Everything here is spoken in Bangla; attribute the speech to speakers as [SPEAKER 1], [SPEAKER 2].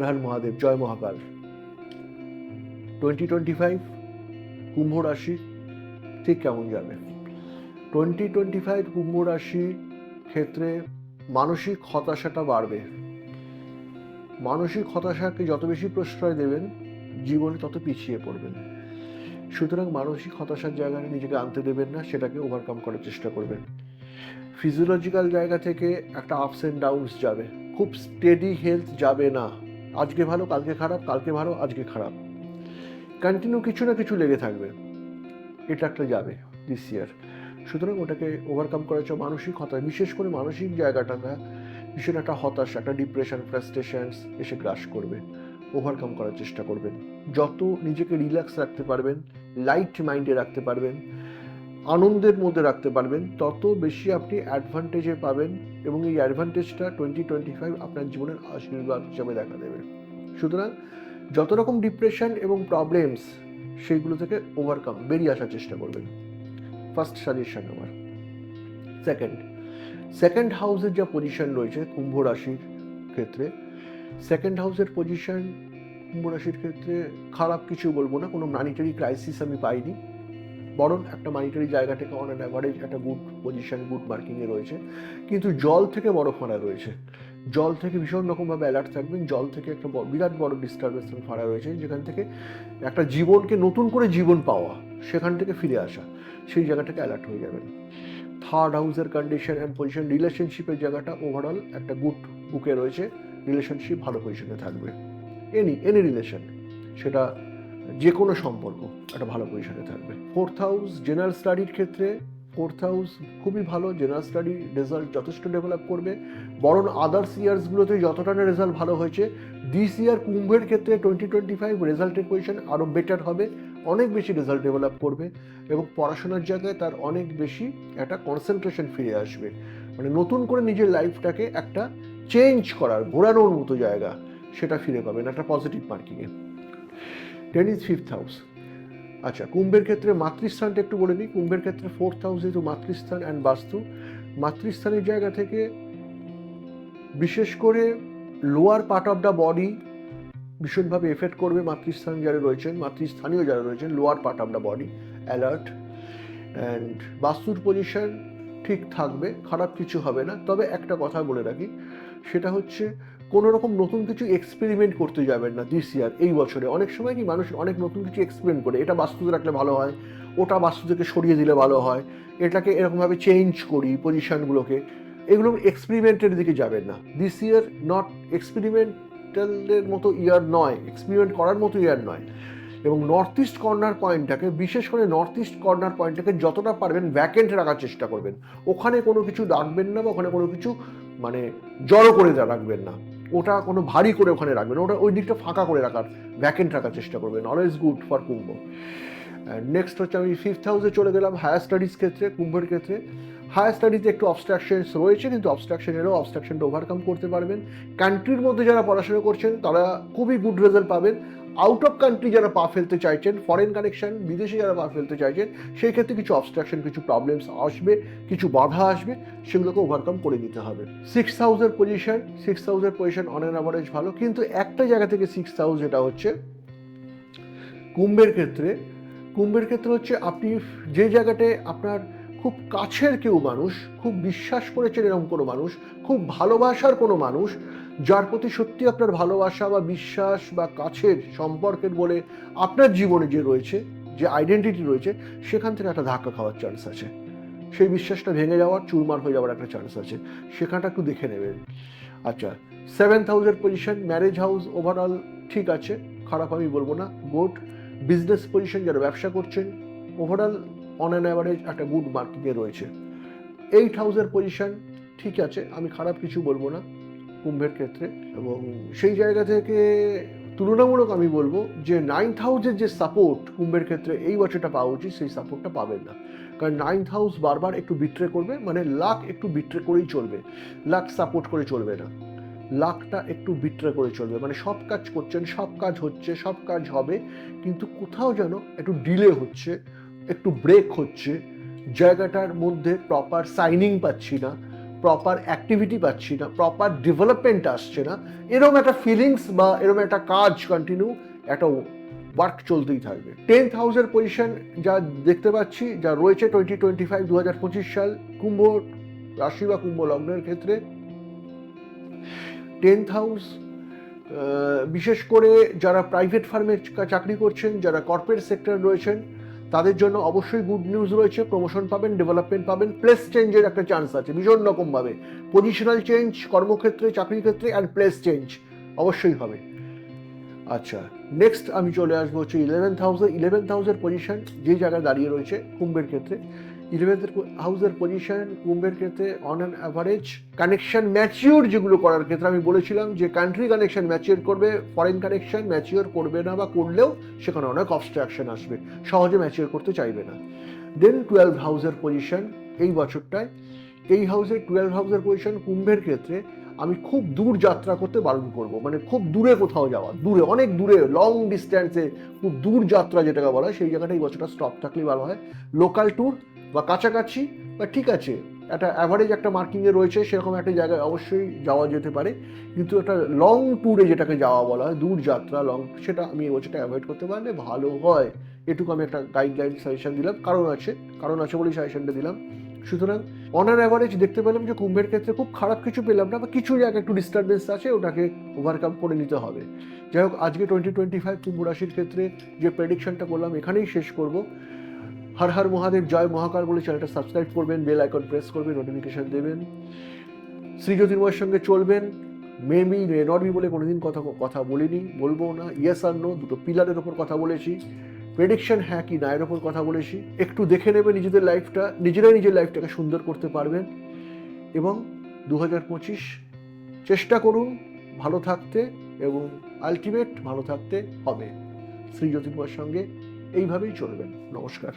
[SPEAKER 1] হর হর মহাদেব, জয় Mahakal. Twenty twenty five Kumbh রাশি, ঠিক কেমন যাবে? টোয়েন্টি টোয়েন্টি ফাইভ কুম্ভ রাশি ক্ষেত্রে মানসিক হতাশাটা বাড়বে। মানসিক হতাশাকে যত বেশি প্রশ্রয় দেবেন, জীবনে তত পিছিয়ে পড়বেন। সুতরাং মানসিক হতাশার জায়গায় নিজেকে আনতে দেবেন না, সেটাকে ওভারকাম করার চেষ্টা করবেন। ফিজিওলজিক্যাল জায়গা থেকে একটা আপস অ্যান্ড ডাউনস যাবে। খুব স্টেডি হেলথ যাবে না। আজকে ভালো, কালকে খারাপ, কালকে ভালো, আজকে খারাপ। কন্টিনিউ কিছু না কিছু লেগে থাকবে। এটা একটা যাবে দিস ইয়ার সুতরাং ওটাকে ওভারকাম করার জন্য মানসিক হতাশা, বিশেষ করে মানসিক জায়গাটাটা ভীষণ একটা হতাশা, একটা ডিপ্রেশন ফ্রাস্ট্রেশনস এসে গ্রাস করবে। ওভারকাম করার চেষ্টা করবেন। যত নিজেকে রিল্যাক্স রাখতে পারবেন লাইট মাইন্ডে রাখতে পারবেন আনন্দের মধ্যে রাখতে পারবেন, তত বেশি আপনি অ্যাডভান্টেজে পাবেন এবং এই অ্যাডভান্টেজটা টোয়েন্টি টোয়েন্টি ফাইভ আপনার জীবনের আশীর্বাদ হিসাবে দেখা দেবে। সুতরাং যত রকম ডিপ্রেশন এবং প্রবলেমস সেইগুলো থেকে ওভারকাম বেরিয়ে আসার চেষ্টা করবেন। ফার্স্ট সাজেশন আমার। সেকেন্ড সেকেন্ড হাউসের যা পজিশন রয়েছে কুম্ভ রাশির ক্ষেত্রে সেকেন্ড হাউসের পজিশন কুম্ভ রাশির ক্ষেত্রে খারাপ কিছু বলব না, কোনো মানিটারি ক্রাইসিস আমি পাইনি। বরং একটা মানিটারি জায়গা থেকে অন অ্যান অ্যাভারেজ একটা গুড পজিশন গুড মার্কিংয়ে রয়েছে। কিন্তু জল থেকে বড় ফাঁড়া রয়েছে। জল থেকে ভীষণ রকমভাবে অ্যালার্ট থাকবেন। জল থেকে একটা বিরাট বড় ডিস্টারবেন্স ফাঁড়া রয়েছে। যেখান থেকে একটা জীবনকে নতুন করে জীবন পাওয়া, সেখান থেকে ফিরে আসা, সেই জায়গাটাকে অ্যালার্ট হয়ে যাবেন। থার্ড হাউসের কন্ডিশন অ্যান্ড পজিশন রিলেশনশিপের জায়গাটা ওভারঅল একটা গুড বুকে রয়েছে। রিলেশনশিপ ভালো পজিশনে থাকবে। এনি এনি রিলেশন সেটা যে কোনো সম্পর্ক একটা ভালো পজিশনে থাকবে। ফোর্থ হাউস জেনারেল স্টাডির ক্ষেত্রে ফোর্থ হাউস খুবই ভালো জেনারেল স্টাডি রেজাল্ট যথেষ্ট ডেভেলপ করবে। বরং আদার্স ইয়ার্সগুলোতে যতটা না রেজাল্ট ভালো হয়েছে দিস ইয়ার কুম্ভের ক্ষেত্রে টোয়েন্টি টোয়েন্টি ফাইভ রেজাল্টের পজিশন আরও বেটার হবে, অনেক বেশি রেজাল্ট ডেভেলপ করবে এবং পড়াশোনার জায়গায় তার অনেক বেশি একটা কনসেন্ট্রেশন ফিরে আসবে। মানে নতুন করে নিজের লাইফটাকে একটা চেঞ্জ করার, ঘোরানোর মতো জায়গা সেটা ফিরে পাবেন একটা পজিটিভ মার্কিংয়ে টেন ইজ ফিফথ হাউস আচ্ছা কুম্ভের ক্ষেত্রে মাতৃস্থানটা একটু বলে নিই কুম্ভের ক্ষেত্রে ফোর্থ হাউস যেহেতু মাতৃস্থান অ্যান্ড বাস্তু, মাতৃস্থানের জায়গা থেকে বিশেষ করে lower part of the body ভীষণভাবে এফেক্ট করবে মাতৃস্থান যারা রয়েছেন, মাতৃস্থানীয় যারা রয়েছেন lower part of the body alert and বাস্তুর position ঠিক থাকবে, খারাপ কিছু হবে না। তবে একটা কথা বলে রাখি, সেটা হচ্ছে কোনো রকম নতুন কিছু এক্সপেরিমেন্ট করতে যাবেন না দিস ইয়ার এই বছরে। অনেক সময় কি মানুষ অনেক নতুন কিছু এক্সপেরিমেন্ট করে। এটা বাস্তুতে রাখলে ভালো হয়, ওটা বাস্তু থেকে সরিয়ে দিলে ভালো হয়, এটাকে এরকমভাবে চেঞ্জ করি পজিশনগুলোকে এগুলো এক্সপেরিমেন্টের দিকে যাবেন না। দিস ইয়ার নট এক্সপেরিমেন্টালের মতো ইয়ার নয় এক্সপেরিমেন্ট করার মতো ইয়ার নয়। এবং নর্থ ইস্ট কর্নার পয়েন্টটাকে বিশেষ করে নর্থ ইস্ট কর্নার পয়েন্টটাকে যতটা পারবেন ভ্যাকেন্ট রাখার চেষ্টা করবেন। ওখানে কোনো কিছু রাখবেন না বা ওখানে কোনো কিছু মানে জড়ো করে রাখবেন না। ওটা কোনো ভারী করে ওখানে রাখবেন। ওটা ওই দিকটা ফাঁকা করে রাখার ভ্যাকেন্ট রাখার চেষ্টা করবেন always good for Kumbh. Next হচ্ছে আমি ফিফথ হাউসে চলে গেলাম হায়ার স্টাডিজ ক্ষেত্রে, কুম্ভের ক্ষেত্রে। হায়ার স্টাডিজে একটু অবস্ট্রাকশনস রয়েছে, কিন্তু অবস্ট্রাকশনেরও অবস্ট্রাকশনটা ওভারকাম করতে পারবেন। কান্ট্রির মধ্যে যারা পড়াশোনা করছেন, তারা খুবই গুড রেজাল্ট পাবেন। আউট অফ কান্ট্রি যারা পা ফেলতে চাইছেন ফরেন কানেকশন বিদেশে যারা পা ফেলতে চাইছেন, সেই ক্ষেত্রে কিছু অবস্ট্রাকশন কিছু প্রবলেমস আসবে, কিছু বাধা আসবে, সেগুলোকে ওভারকাম করে নিতে হবে। সিক্স হাউসের পজিশন সিক্স হাউসের পজিশন অন অ্যান অ্যাভারেজ ভালো, কিন্তু একটা জায়গা থেকে সিক্স হাউস যেটা হচ্ছে কুম্ভের ক্ষেত্রে। কুম্ভের ক্ষেত্রে হচ্ছে আপনি যে জায়গাটায় আপনার খুব কাছের কেউ মানুষ, খুব বিশ্বাস করেছেন এরকম কোনো মানুষ, খুব ভালোবাসার কোনো মানুষ, যার প্রতি সত্যি আপনার ভালোবাসা বা বিশ্বাস বা কাছের সম্পর্কের বলে আপনার জীবনে যে রয়েছে, যে আইডেন্টিটি রয়েছে, সেখান থেকে একটা ধাক্কা খাওয়ার চান্স আছে। সেই বিশ্বাসটা ভেঙে যাওয়ার, চুরমার হয়ে যাওয়ার একটা চান্স আছে। সেখানটা একটু দেখে নেবেন। আচ্ছা সেভেন্থ হাউসের পজিশন ম্যারেজ হাউস ওভারঅল ঠিক আছে, খারাপ আমি বলব না গুড বিজনেস পজিশন যারা ব্যবসা করছেন ওভারঅল অন অ্যান অ্যাভারেজ একটা গুড মার্কিংয়ে রয়েছে। এইট হাউসের পজিশন ঠিক আছে, আমি খারাপ কিছু বলব না কুম্ভের ক্ষেত্রে এবং সেই জায়গা থেকে তুলনামূলক আমি বলব যে নাইন্থ হাউসের যে সাপোর্ট কুম্ভের ক্ষেত্রে এই বছরটা পাওয়া উচিত, সেই সাপোর্টটা পাবেন না। কারণ নাইন্থ হাউস বারবার একটু বিট্রে করবে মানে লাক একটু বিট্রে করেই চলবে। লাক সাপোর্ট করে চলবে না। লাকটা একটু বিট্রে করে চলবে। মানে সব কাজ করছেন, সব কাজ হচ্ছে, সব কাজ হবে, কিন্তু কোথাও যেন একটু ডিলে হচ্ছে। একটু ব্রেক হচ্ছে, জায়গাটার মধ্যে প্রপার সাইনিং পাচ্ছি না প্রপার অ্যাক্টিভিটি পাচ্ছি না প্রপার ডেভেলপমেন্ট আসছে না এরকম একটা ফিলিংস বা এরকম একটা কাজ কন্টিনিউ একটা ওয়ার্ক চলতেই থাকবে। টেন্থ হাউসের পজিশন যা দেখতে পাচ্ছি, যা রয়েছে টোয়েন্টি টোয়েন্টি ফাইভ দু হাজার পঁচিশ সাল কুম্ভ রাশি বা কুম্ভ লগ্নের ক্ষেত্রে টেন্থ হাউস বিশেষ করে যারা প্রাইভেট ফার্মে চাকরি করছেন, যারা কর্পোরেট সেক্টর রয়েছেন তাদের জন্য অবশ্যই গুড নিউজ রয়েছে প্রমোশন পাবেন ডেভেলপমেন্ট পাবেন প্লেস চেঞ্জের একটা চান্স আছে, ভীষণ রকমভাবে। পজিশনাল চেঞ্জ কর্মক্ষেত্রে, চাকরির ক্ষেত্রে অ্যান্ড প্লেস চেঞ্জ অবশ্যই হবে। আচ্ছা নেক্সট আমি চলে আসব হচ্ছে ইলেভেন্থ হাউসে ইলেভেন্থ হাউসের পজিশন যে জায়গায় দাঁড়িয়ে রয়েছে, কুম্ভের ক্ষেত্রে। ইলেভেন্থ হাউসের পজিশন কুম্ভের ক্ষেত্রে on an average connection mature যেগুলো করার ক্ষেত্রে আমি বলেছিলাম যে কান্ট্রি কানেকশন ম্যাচিওর করবে ফরেন কানেকশন ম্যাচিওর করবে না বা করলেও সেখানে অনেক অবস্ট্রাকশন আসবে, সহজে ম্যাচিওর করতে চাইবে না। দেন টুয়েলভ হাউসের পজিশন এই বছরটায়, এই হাউসের টুয়েলভ হাউসের পজিশন কুম্ভের ক্ষেত্রে আমি খুব দূর যাত্রা করতে বারণ করব মানে খুব দূরে কোথাও যাওয়া, দূরে, অনেক দূরে লং ডিস্ট্যান্সে খুব দূর যাত্রা যেটাকে বলা হয়, সেই জায়গাটা এই বছরটা স্টপ থাকলেই ভালো হয়। লোকাল ট্যুর বা কাছাকাছি, বা ঠিক আছে, একটা অ্যাভারেজ একটা মার্কিংয়ে রয়েছে, সেরকম একটা জায়গায় অবশ্যই যাওয়া যেতে পারে। কিন্তু একটা লং ট্যুরে যেটাকে যাওয়া বলা হয়, দূর যাত্রা লং সেটা আমি এই বছরটা অ্যাভয়েড করতে পারলে ভালো হয়। এটুকু আমি একটা গাইডলাইন সাজেশন দিলাম। কারণ আছে কারণ আছে বলেই সাজেশনটা দিলাম। সুতরাং অনার অ্যাভারেজ দেখতে পেলাম যে কুম্ভের ক্ষেত্রে খুব খারাপ কিছু পেলাম না, বা কিছু জায়গায় একটু ডিস্টারবেন্স আছে, ওটাকে ওভারকাম করে নিতে হবে। যাই হোক, আজকে টোয়েন্টি টোয়েন্টি ফাইভ কুম্ভ রাশির ক্ষেত্রে যে প্রেডিকশনটা করলাম, এখানেই শেষ করব। হর হর মহাদেব, জয় মহাকাল বলে চ্যানেলটা সাবস্ক্রাইব করবেন বেল আইকন প্রেস করবেন নোটিফিকেশন দেবেন। শ্রী জ্যোতির্ময়ের সঙ্গে চলবেন মেবি মে নট বি বলে কোনোদিন কথা কথা বলিনি, বলব না ইয়েস আর নো দুটো পিলারের ওপর কথা বলেছি প্রেডিকশন হ্যাঁ কি না এর ওপর কথা বলেছি, একটু দেখে নেবে নিজেদের লাইফটা নিজেরাই নিজের লাইফটাকে সুন্দর করতে পারবেন। এবং দু হাজার পঁচিশ, চেষ্টা করুন ভালো থাকতে এবং আলটিমেট ভালো থাকতে হবে। শ্রী জ্যোতির্ময়ের সঙ্গে এইভাবেই চলবেন। নমস্কার।